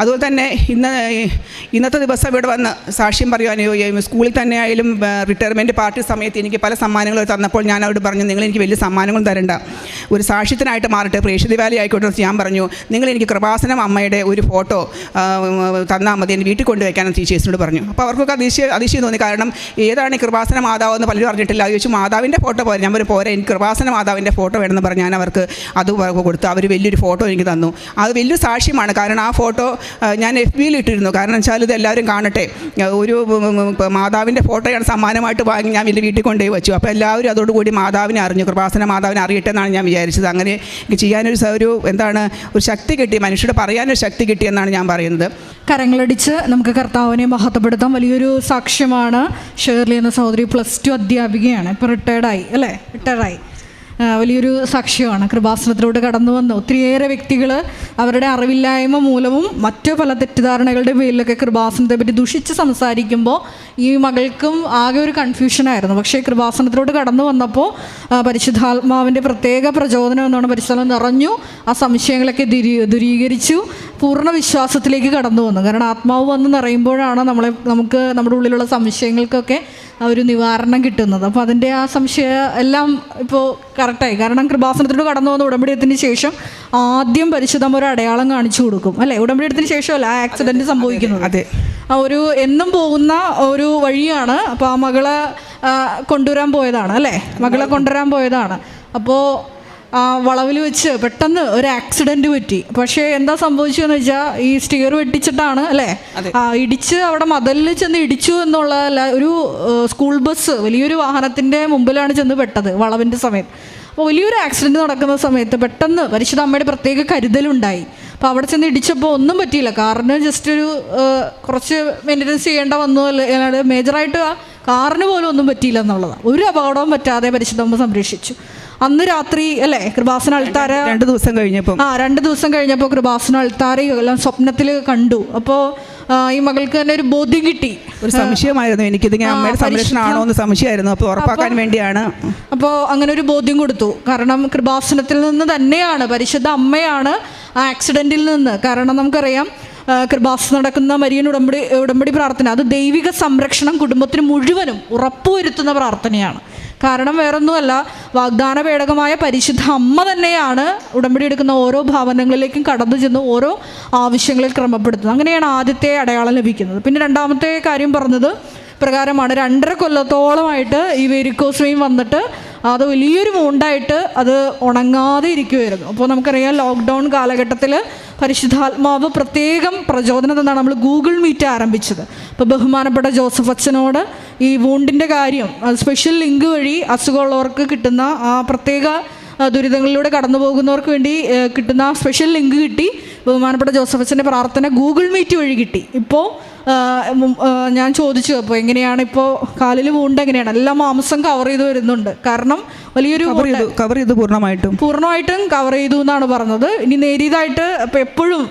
അതുപോലെ തന്നെ ഇന്ന് ഇന്നത്തെ ദിവസം ഇവിടെ വന്ന് സാക്ഷ്യം പറയുവാനോ സ്കൂളിൽ തന്നെ ആയാലും റിട്ടയർമെന്റ് പാർട്ടി സമയത്ത് എനിക്ക് പല സമ്മാനങ്ങൾ തന്നപ്പോൾ ഞാൻ അവരോട് പറഞ്ഞു നിങ്ങൾ എനിക്ക് വലിയ സമ്മാനങ്ങൾ തരണ്ട. ഒരു സാക്ഷ്യത്തിനായിട്ട് മാറട്ടെ. പ്രേക്ഷിത വാലി ആയിക്കോട്ടെ ഞാൻ പറഞ്ഞു. നിങ്ങൾ എനിക്ക് കൃപാസനം അമ്മയുടെ ഒരു ഫോട്ടോ തന്നാൽ മതി. എന്റെ വീട്ടിൽ കൊണ്ടുവയ്ക്കാൻ ടീച്ചേഴ്സിനോട് പറഞ്ഞു. അപ്പോൾ അവർക്കൊക്കെ അതിശയ അതിശയം തോന്നി. കാരണം ഏതാണ് ഈ കൃപാസന മാതാവ് എന്ന് പലരും അറിഞ്ഞിട്ടില്ല. അത് ചോദിച്ചു മാതാവിന്റെ ഫോട്ടോ പോരെ. ഞാൻ ഒരു പോരെ. എനിക്ക് കൃപാസന മാതാവിന്റെ ഫോട്ടോ വേണമെന്ന് പറഞ്ഞ് ഞാൻ അവർക്ക് അത് കൊടുത്തു. അവർ വലിയൊരു ഫോട്ടോ എനിക്ക് തന്നു. അത് വലിയ സാക്ഷ്യമാണ്. കാരണം ആ ഫോട്ടോ ഞാൻ എഫ് ബിയിൽ ഇട്ടിരുന്നു കാരണം വെച്ചാൽ ഇത് എല്ലാവരും കാണട്ടെ ഒരു മാതാവിന്റെ ഫോട്ടോയാണ് സമ്മാനമായിട്ട് വാങ്ങി ഞാൻ എന്റെ വീട്ടിൽ കൊണ്ടുപോയി വെച്ചു. അപ്പോൾ എല്ലാവരും അതോടുകൂടി മാതാവിനെ അറിഞ്ഞു. കൃപാസന മാതാവിനെ അറിയട്ടെ എന്നാണ് ഞാൻ വിചാരിച്ചത്. അങ്ങനെ ചെയ്യാനൊരു ഒരു എന്താണ് ഒരു ശക്തി കിട്ടി. മനുഷ്യരുടെ പറയാനൊരു ശക്തി കിട്ടി എന്നാണ് ഞാൻ പറയുന്നത്. കരങ്ങളടിച്ച് നമുക്ക് കർത്താവിനെ മഹത്വപ്പെടുത്താം. വലിയൊരു സാക്ഷ്യമാണ് ഷേർലി എന്ന സഹോദരി പ്ലസ് ടു അധ്യാപികയാണ്. ഇപ്പോൾ റിട്ടയർഡായി അല്ലേ? റിട്ടയർഡായി വലിയൊരു സാക്ഷ്യമാണ്. കൃപാസനത്തിലൂടെ കടന്നു വന്ന ഒത്തിരിയേറെ വ്യക്തികൾ അവരുടെ അറിവില്ലായ്മ മൂലവും മറ്റു പല തെറ്റിദ്ധാരണകളുടെ പേരിലൊക്കെ കൃപാസനത്തെ പറ്റി ദുഷിച്ച് സംസാരിക്കുമ്പോൾ ഈ മകൾക്കും ആകെ ഒരു കൺഫ്യൂഷനായിരുന്നു പക്ഷേ കൃപാസനത്തിലോട്ട് കടന്നു വന്നപ്പോൾ പരിശുദ്ധാത്മാവിന്റെ പ്രത്യേക പ്രചോദനം എന്നാണ് പരിശുദ്ധം നിറഞ്ഞു ആ സംശയങ്ങളൊക്കെ ദുരീ ദുരീകരിച്ചു പൂർണ വിശ്വാസത്തിലേക്ക് കടന്നു വന്നു. കാരണം ആത്മാവ് വന്ന് നിറയുമ്പോഴാണ് നമ്മളെ നമുക്ക് നമ്മുടെ ഉള്ളിലുള്ള സംശയങ്ങൾക്കൊക്കെ ഒരു നിവാരണം കിട്ടുന്നത്. അപ്പോൾ അതിന്റെ ആ സംശയ എല്ലാം ഇപ്പോൾ കറക്റ്റായി കാരണം കൃപാസനത്തിലൂടെ കടന്നു വന്ന ഉടമ്പടിയത്തിന് ശേഷം ആദ്യം പരിശുദ്ധം ഒരു അടയാളം കാണിച്ചു കൊടുക്കും. അല്ലെ? ഉടമ്പടി എടുത്തിന് ശേഷമല്ല ആ ആക്സിഡന്റ് സംഭവിക്കുന്നത്. അതെ. ആ ഒരു എന്നും പോകുന്ന ഒരു വഴിയാണ്. അപ്പോൾ ആ മകളെ കൊണ്ടുവരാൻ പോയതാണ്. അല്ലേ? മകളെ കൊണ്ടുവരാൻ പോയതാണ്. അപ്പോൾ ആ വളവിൽ വെച്ച് പെട്ടെന്ന് ഒരു ആക്സിഡന്റ് പറ്റി. പക്ഷേ എന്താ സംഭവിച്ചതെന്ന് വെച്ചാൽ ഈ സ്റ്റിയർ വെട്ടിച്ചിട്ടാണ് അല്ലേ? ആ ഇടിച്ച് അവിടെ മതലിൽ ചെന്ന് ഇടിച്ചു എന്നുള്ള ഒരു സ്കൂൾ ബസ് വലിയൊരു വാഹനത്തിന്റെ മുമ്പിലാണ് ചെന്ന് പെട്ടത് വളവിന്റെ സമയത്ത് അപ്പോൾ വലിയൊരു ആക്സിഡന്റ് നടക്കുന്ന സമയത്ത് പെട്ടെന്ന് പരിശുദ്ധ അമ്മയുടെ പ്രത്യേക കരുതലുണ്ടായി. അപ്പോൾ അവിടെ ചെന്ന് ഇടിച്ചപ്പോൾ ഒന്നും പറ്റിയില്ല. കാറിന് ജസ്റ്റ് ഒരു കുറച്ച് മെയിന്റനൻസ് ചെയ്യേണ്ട വന്നു അല്ലാതെ മേജറായിട്ട് ആ കാറിന് പോലും ഒന്നും പറ്റിയില്ല എന്നുള്ളതാണ് ഒരു അപകടവും പറ്റാതെ പരിശുദ്ധമ്മ സംരക്ഷിച്ചു. അന്ന് രാത്രി അല്ലേ കൃപാസന അൾത്താര രണ്ട് ദിവസം കഴിഞ്ഞപ്പോൾ ആ രണ്ട് ദിവസം കഴിഞ്ഞപ്പോൾ കൃപാസന അൾത്താര എല്ലാം സ്വപ്നത്തിൽ കണ്ടു. അപ്പോൾ ഈ മകൾക്ക് തന്നെ ഒരു ബോധ്യം കിട്ടി. ഒരു സംശയമായിരുന്നു. എനിക്കിത് ഞാൻ അമ്മയുടെ സംരക്ഷണമാണോ എന്ന് സംശയമായിരുന്നു. അപ്പോൾ ഉറപ്പാക്കാൻ വേണ്ടിയാണ്. അപ്പോൾ അങ്ങനെ ഒരു ബോധ്യം കൊടുത്തു. കാരണം കൃപാസനത്തിൽ നിന്ന് തന്നെയാണ് പരിശുദ്ധ അമ്മയാണ് ആ ആക്സിഡന്റിൽ നിന്ന്. കാരണം നമുക്കറിയാം കൃപാസ് നടക്കുന്ന മരിയൻ ഉടമ്പടി ഉടമ്പടി പ്രാർത്ഥന അത് ദൈവിക സംരക്ഷണം കുടുംബത്തിന് മുഴുവനും ഉറപ്പുവരുത്തുന്ന പ്രാർത്ഥനയാണ്. കാരണം വേറൊന്നുമല്ല വാഗ്ദാന പേടകമായ പരിശുദ്ധ അമ്മ തന്നെയാണ് ഉടമ്പടി എടുക്കുന്ന ഓരോ ഭാവനകളിലേക്കും കടന്നു ചെന്ന് ഓരോ ആവശ്യങ്ങളിൽ ക്രമപ്പെടുത്തുന്നത്. അങ്ങനെയാണ് ആദ്യത്തെ അടയാളം ലഭിക്കുന്നത്. പിന്നെ രണ്ടാമത്തെ കാര്യം പറഞ്ഞത് പ്രകാരമാണ് രണ്ടര കൊല്ലത്തോളമായിട്ട് ഈ വെരിക്കോസ്വയും വന്നിട്ട് അത് വലിയൊരു മൂണ്ടായിട്ട് അത് ഉണങ്ങാതെ ഇരിക്കുമായിരുന്നു അപ്പോൾ നമുക്കറിയാം ലോക്ക്ഡൗൺ കാലഘട്ടത്തിൽ പരിശുദ്ധാത്മാവ് പ്രത്യേകം പ്രചോദനം തന്നാണ് നമ്മൾ ഗൂഗിൾ മീറ്റ് ആരംഭിച്ചത്. അപ്പോൾ ബഹുമാനപ്പെട്ട ജോസഫ് അച്ഛനോട് ഈ വൂണ്ടിന്റെ കാര്യം സ്പെഷ്യൽ ലിങ്ക് വഴി അസുഖമുള്ളവർക്ക് കിട്ടുന്ന ആ പ്രത്യേക ദുരിതങ്ങളിലൂടെ കടന്നു പോകുന്നവർക്ക് വേണ്ടി കിട്ടുന്ന സ്പെഷ്യൽ ലിങ്ക് കിട്ടി. ബഹുമാനപ്പെട്ട ജോസഫ് അച്ഛന്റെ പ്രാർത്ഥന ഗൂഗിൾ മീറ്റ് വഴി കിട്ടി. ഇപ്പോൾ ഞാൻ ചോദിച്ചു അപ്പോൾ എങ്ങനെയാണ് ഇപ്പോൾ കാലിൽ വൂണ്ട് എങ്ങനെയാണ്? എല്ലാം മാംസം കവർ ചെയ്ത് വരുന്നുണ്ട്. കാരണം വലിയൊരു കവർ ചെയ്ത് പൂർണമായിട്ടും. പൂർണമായിട്ടും കവർ ചെയ്തു എന്നാണ് പറഞ്ഞത്. ഇനി നേരിയതായിട്ട് ഇപ്പം എപ്പോഴും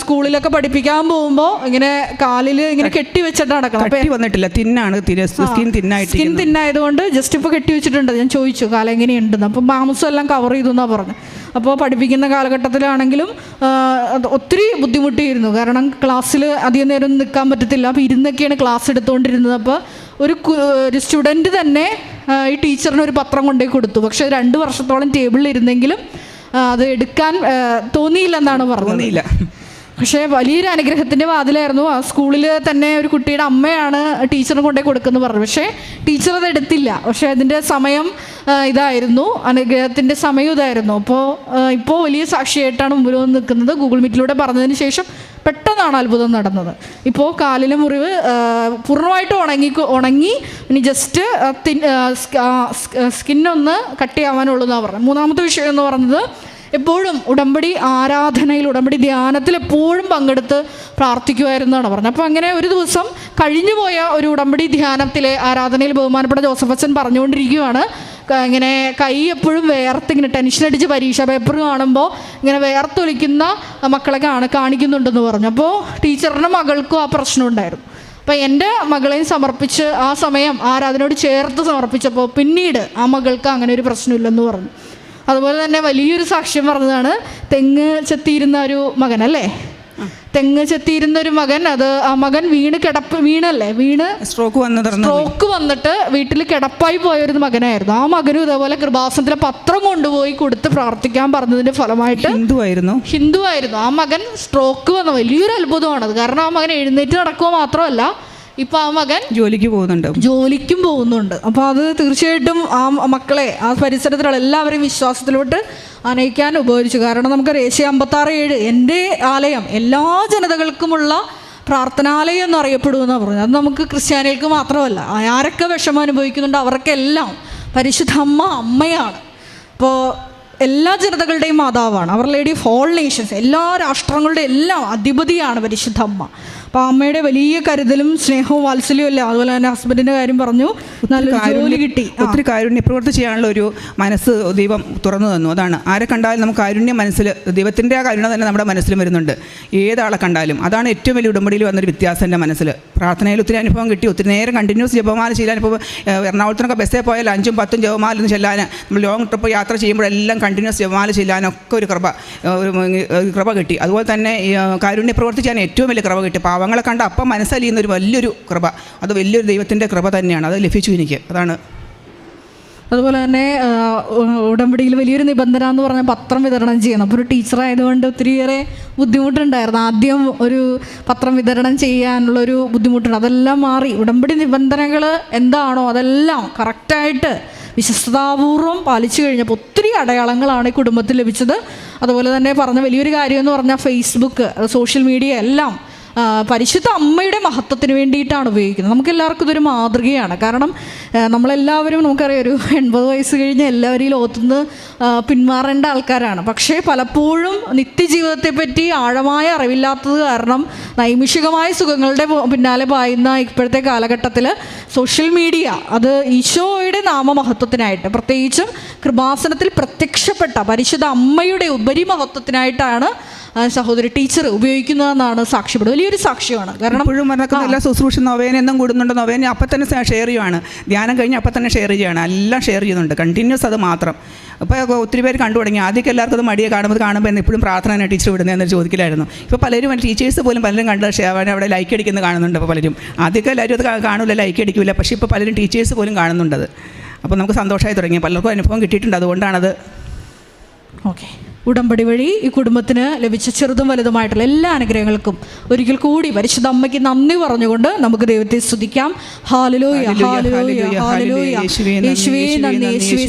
സ്കൂളിലൊക്കെ പഠിപ്പിക്കാൻ പോകുമ്പോൾ ഇങ്ങനെ കാലിൽ ഇങ്ങനെ കെട്ടി വെച്ചിട്ട് നടക്കണം കെട്ടി വന്നിട്ടില്ല. തിന്നാണ് സ്കിൻ തിന്നായിട്ട് സ്കിൻ തിന്നായതുകൊണ്ട് ജസ്റ്റ് ഇപ്പോൾ കെട്ടി വെച്ചിട്ടുണ്ട്. ഞാൻ ചോദിച്ചു കാലം എങ്ങനെയുണ്ടെന്ന് അപ്പം മാംസം എല്ലാം കവർ ചെയ്തു എന്നാണ് പറഞ്ഞത്. അപ്പോൾ പഠിപ്പിക്കുന്ന കാലഘട്ടത്തിലാണെങ്കിലും ഒത്തിരി ബുദ്ധിമുട്ടിയിരുന്നു. കാരണം ക്ലാസ്സിൽ അധികം നേരം നിൽക്കാൻ പറ്റത്തില്ല. അപ്പോൾ ഇരുന്നൊക്കെയാണ് ക്ലാസ് എടുത്തുകൊണ്ടിരുന്നത്. അപ്പോൾ ഒരു ഒരു സ്റ്റുഡന്റ് തന്നെ ഈ ടീച്ചറിന് ഒരു പത്രം കൊണ്ടുപോയി കൊടുത്തു. പക്ഷേ രണ്ട് വർഷത്തോളം ടേബിളിൽ ഇരുന്നെങ്കിലും അത് എടുക്കാൻ തോന്നിയില്ല തോന്നിയില്ലെന്നാണ് പറഞ്ഞത്. പക്ഷേ വലിയൊരു അനുഗ്രഹത്തിന്റെ വാതിലായിരുന്നു. ആ സ്കൂളിൽ തന്നെ ഒരു കുട്ടിയുടെ അമ്മയാണ് ടീച്ചറിന് കൊണ്ടേ കൊടുക്കുന്നത് പറഞ്ഞു. പക്ഷേ ടീച്ചർ അത് എടുത്തില്ല. പക്ഷേ അതിന്റെ സമയം ഇതായിരുന്നു. അനുഗ്രഹത്തിന്റെ സമയം ഇതായിരുന്നു. അപ്പോൾ ഇപ്പോൾ വലിയ സാക്ഷിയായിട്ടാണ് മുമ്പിൽ വന്ന് നിൽക്കുന്നത്. ഗൂഗിൾ മീറ്റിലൂടെ പറഞ്ഞതിന് ശേഷം പെട്ടെന്നാണ് അത്ഭുതം നടന്നത്. ഇപ്പോൾ കാലിലെ മുറിവ് പൂർണമായിട്ട് ഉണങ്ങി ഉണങ്ങി. ഇനി ജസ്റ്റ് സ്കിന്നൊന്ന് കട്ട് ചെയ്യാവാനുള്ളൂ എന്നാണ് പറഞ്ഞത്. മൂന്നാമത്തെ വിഷയം എന്ന് പറയുന്നത് എപ്പോഴും ഉടമ്പടി ആരാധനയിൽ ഉടമ്പടി ധ്യാനത്തിൽ എപ്പോഴും പങ്കെടുത്ത് പ്രാർത്ഥിക്കുമായിരുന്നാണ് പറഞ്ഞത്. അപ്പോൾ അങ്ങനെ ഒരു ദിവസം കഴിഞ്ഞു പോയ ഒരു ഉടമ്പടി ധ്യാനത്തിലെ ആരാധനയിൽ ബഹുമാനപ്പെട്ട ജോസഫ് അച്ഛൻ പറഞ്ഞുകൊണ്ടിരിക്കുകയാണ്. ഇങ്ങനെ കൈ എപ്പോഴും വേർത്ത് ഇങ്ങനെ ടെൻഷൻ അടിച്ച് പരീക്ഷ പേപ്പർ കാണുമ്പോൾ ഇങ്ങനെ വേർത്തൊലിക്കുന്ന മക്കളെ കാണ കാണിക്കുന്നുണ്ടെന്ന് പറഞ്ഞു. അപ്പോൾ ടീച്ചറിന്റെ മകൾക്കും ആ പ്രശ്നം ഉണ്ടായിരുന്നു. അപ്പോൾ എന്റെ മകളെയും സമർപ്പിച്ച് ആ സമയം ആരാധനയോട് ചേർത്ത് സമർപ്പിച്ചപ്പോൾ പിന്നീട് ആ മകൾക്ക് അങ്ങനെ ഒരു പ്രശ്നമില്ലെന്ന് പറഞ്ഞു. അതുപോലെ തന്നെ വലിയൊരു സാക്ഷ്യം പറഞ്ഞതാണ് തെങ്ങ് ചെത്തിയിരുന്ന ഒരു മകൻ അല്ലേ തെങ്ങ് ചെത്തിയിരുന്ന ഒരു മകൻ അത് ആ മകൻ വീണ് കിടപ്പ് വീണല്ലേ? വീണ് സ്ട്രോക്ക് വന്ന് സ്ട്രോക്ക് വന്നിട്ട് വീട്ടിൽ കിടപ്പായി പോയ ഒരു മകനായിരുന്നു. ആ മകനും ഇതേപോലെ കൃപാസനത്തിലെ പത്രം കൊണ്ടുപോയി കൊടുത്ത് പ്രാർത്ഥിക്കാൻ പറഞ്ഞതിന്റെ ഫലമായിട്ട് ഹിന്ദു ആയിരുന്നു. ഹിന്ദു ആയിരുന്നു. ആ മകൻ സ്ട്രോക്ക് വന്ന. വലിയൊരു അത്ഭുതമാണത് കാരണം ആ മകൻ എഴുന്നേറ്റ് നടക്കുക മാത്രമല്ല ഇപ്പൊ ആ മകൻ ജോലിക്ക് പോകുന്നുണ്ട്. ജോലിക്കും പോകുന്നുണ്ട്. അപ്പോൾ അത് തീർച്ചയായിട്ടും ആ മക്കളെ ആ പരിസരത്തിലുള്ള എല്ലാവരെയും വിശ്വാസത്തിലോട്ട് അനയിക്കാൻ ഉപകരിച്ചു. കാരണം നമുക്ക് ഏഷ്യ അമ്പത്താറ് ഏഴ് എന്റെ ആലയം എല്ലാ ജനതകൾക്കുമുള്ള പ്രാർത്ഥനാലയം എന്നറിയപ്പെടുമെന്നാണ് പറഞ്ഞു അത് നമുക്ക് ക്രിസ്ത്യാനികൾക്ക് മാത്രമല്ല ആരൊക്കെ വിഷമം അനുഭവിക്കുന്നുണ്ടോ അവർക്കെല്ലാം പരിശുദ്ധ അമ്മ അമ്മയാണ്. അപ്പോൾ എല്ലാ ജനതകളുടെയും മാതാവാണ്. അവർ ലേഡി ഓഫ് ഓൾ നേഷൻസ് എല്ലാ രാഷ്ട്രങ്ങളുടെ എല്ലാം അധിപതിയാണ് പരിശുദ്ധ അമ്മ. അപ്പോൾ അമ്മയുടെ വലിയ കരുതലും സ്നേഹവും വാത്സല്യവും അല്ലേ? അതുപോലെ തന്നെ ഹസ്ബൻഡിന്റെ കാര്യം പറഞ്ഞു. നല്ല ജോലി കിട്ടി. ഒത്തിരി കാരുണ്യ പ്രവൃത്തി ചെയ്യാനുള്ള ഒരു മനസ്സ് ദൈവം തുറന്നു തന്നു. അതാണ്. ആരെ കണ്ടാലും നമുക്ക് കാരുണ്യം മനസ്സിൽ ദൈവത്തിന്റെ ആ കരുണ തന്നെ നമ്മുടെ മനസ്സിൽ വരുന്നുണ്ട്. ഏതാളെ കണ്ടാലും. അതാണ് ഏറ്റവും വലിയ ഉടമ്പടിയിൽ വന്നൊരു വ്യത്യാസം എന്റെ മനസ്സിൽ. പ്രാർത്ഥനയിൽ ഒത്തിരി അനുഭവം കിട്ടി. ഒത്തിരി നേരം കണ്ടിന്യൂസ് ജപമാല ചെയ്യാൻ ഇപ്പോൾ എറണാകുളത്തിനൊക്കെ ബസ്സിൽ പോയാൽ അഞ്ചും പത്തും ജപമാല എന്ന് ചെല്ലാൻ നമ്മൾ ലോങ് ട്രിപ്പ് യാത്ര ചെയ്യുമ്പോഴെല്ലാം കണ്ടിന്യൂസ് ജപമാല ചെല്ലാനൊക്കെ ഒരു കൃപ ഒരു കൃപ കിട്ടി. അതുപോലെ തന്നെ കാരുണ്യ പ്രവർത്തിക്കാൻ ഏറ്റവും വലിയ കൃപ കിട്ടി. പാവങ്ങളെ കണ്ട അപ്പം മനസ്സലിയുന്ന ഒരു വലിയൊരു കൃപ. അത് വലിയൊരു ദൈവത്തിന്റെ കൃപ തന്നെയാണ്. അത് ലഭിച്ചു എനിക്ക്. അതാണ്. അതുപോലെ തന്നെ ഉടമ്പടിയിൽ വലിയൊരു നിബന്ധന എന്ന് പറഞ്ഞാൽ പത്രം വിതരണം ചെയ്യണം. അപ്പോൾ ഒരു ടീച്ചറായതുകൊണ്ട് ഒത്തിരിയേറെ ബുദ്ധിമുട്ടുണ്ടായിരുന്നു. ആദ്യം ഒരു പത്രം വിതരണം ചെയ്യാനുള്ളൊരു ബുദ്ധിമുട്ടുണ്ട്. അതെല്ലാം മാറി. ഉടമ്പടി നിബന്ധനകൾ എന്താണോ അതെല്ലാം കറക്റ്റായിട്ട് വിശ്വസ്താപൂർവം പാലിച്ചു കഴിഞ്ഞപ്പോൾ ഒത്തിരി അടയാളങ്ങളാണ് ഈ കുടുംബത്തിൽ ലഭിച്ചത്. അതുപോലെ തന്നെ പറഞ്ഞ വലിയൊരു കാര്യം എന്ന് പറഞ്ഞാൽ ഫേസ്ബുക്ക് സോഷ്യൽ മീഡിയ എല്ലാം പരിശുദ്ധ അമ്മയുടെ മഹത്വത്തിന് വേണ്ടിയിട്ടാണ് ഉപയോഗിക്കുന്നത്. നമുക്ക് എല്ലാവർക്കും ഇതൊരു മാതൃകയാണ്. കാരണം നമ്മളെല്ലാവരും നമുക്കറിയാം ഒരു എൺപത് വയസ്സ് കഴിഞ്ഞ് എല്ലാവരെയും ലോകത്തുനിന്ന് പിന്മാറേണ്ട ആൾക്കാരാണ്. പക്ഷേ പലപ്പോഴും നിത്യജീവിതത്തെ പറ്റി ആഴമായ അറിവില്ലാത്തത് കാരണം നൈമിഷികമായ സുഖങ്ങളുടെ പിന്നാലെ പായുന്ന ഇപ്പോഴത്തെ കാലഘട്ടത്തിൽ സോഷ്യൽ മീഡിയ അത് ഈശോയുടെ നാമമഹത്വത്തിനായിട്ട് പ്രത്യേകിച്ചും കൃപാസനത്തിൽ പ്രത്യക്ഷപ്പെട്ട പരിശുദ്ധ അമ്മയുടെ ഉപരിമഹത്വത്തിനായിട്ടാണ് സഹോദരി ടീച്ചർ ഉപയോഗിക്കുന്നതെന്നാണ് സാക്ഷ്യപ്പെടുന്നത്. വലിയൊരു സാക്ഷ്യമാണ്. കാരണം ഇപ്പോഴും നടക്കുന്ന എല്ലാ ശുശ്രൂഷ നൊവേന എന്നും കൂടുന്നുണ്ട്. നൊവേന അപ്പം തന്നെ ഷെയർ ചെയ്യുവാണ്. ധ്യാനം കഴിഞ്ഞ് അപ്പം തന്നെ ഷെയർ ചെയ്യുകയാണ് എല്ലാം ഷെയർ ചെയ്യുന്നുണ്ട്. കണ്ടിന്യൂസ് അത് മാത്രം. അപ്പോൾ ഒത്തിരി പേര് കണ്ടു തുടങ്ങി. ആദ്യമൊക്കെ എല്ലാവർക്കും അത് മടിയെ. കാണുമ്പോൾ കാണുമ്പോൾ എന്ന് ഇപ്പോഴും പ്രാർത്ഥന ടീച്ചർ വിടുന്നത് എന്നൊരു ചോദിക്കലായിരുന്നു. ഇപ്പോൾ പലരും ടീച്ചേഴ്സ് പോലും പലരും കണ്ട് ഷെയർ അവിടെ ലൈക്ക് അടിക്കുന്നത് കാണുന്നുണ്ട് ഇപ്പോൾ പലരും. ആദ്യമൊക്കെ എല്ലാവരും അത് കാണില്ല ലൈക്ക് അടിക്കില്ല പക്ഷേ ഇപ്പോൾ പലരും ടീച്ചേഴ്സ് പോലും കാണുന്നുണ്ടത് അപ്പോൾ നമുക്ക് സന്തോഷമായി തുടങ്ങി. പലർക്കും അനുഭവം കിട്ടിയിട്ടുണ്ട്. അതുകൊണ്ടാണത്. ഓക്കെ ഉടമ്പടി വഴി ഈ കുടുംബത്തിന് ലഭിച്ച ചെറുതും വലുതുമായിട്ടുള്ള എല്ലാ അനുഗ്രഹങ്ങൾക്കും ഒരിക്കൽ കൂടി പരിശുദ്ധ അമ്മയ്ക്ക് നന്ദി പറഞ്ഞുകൊണ്ട് നമുക്ക് ദൈവത്തെ സ്തുതിക്കാം. ഹാലലൂയ ഹാലലൂയ ഹാലലൂയ യേശുവേ നന്ദി, യേശുവേ യേശുവേ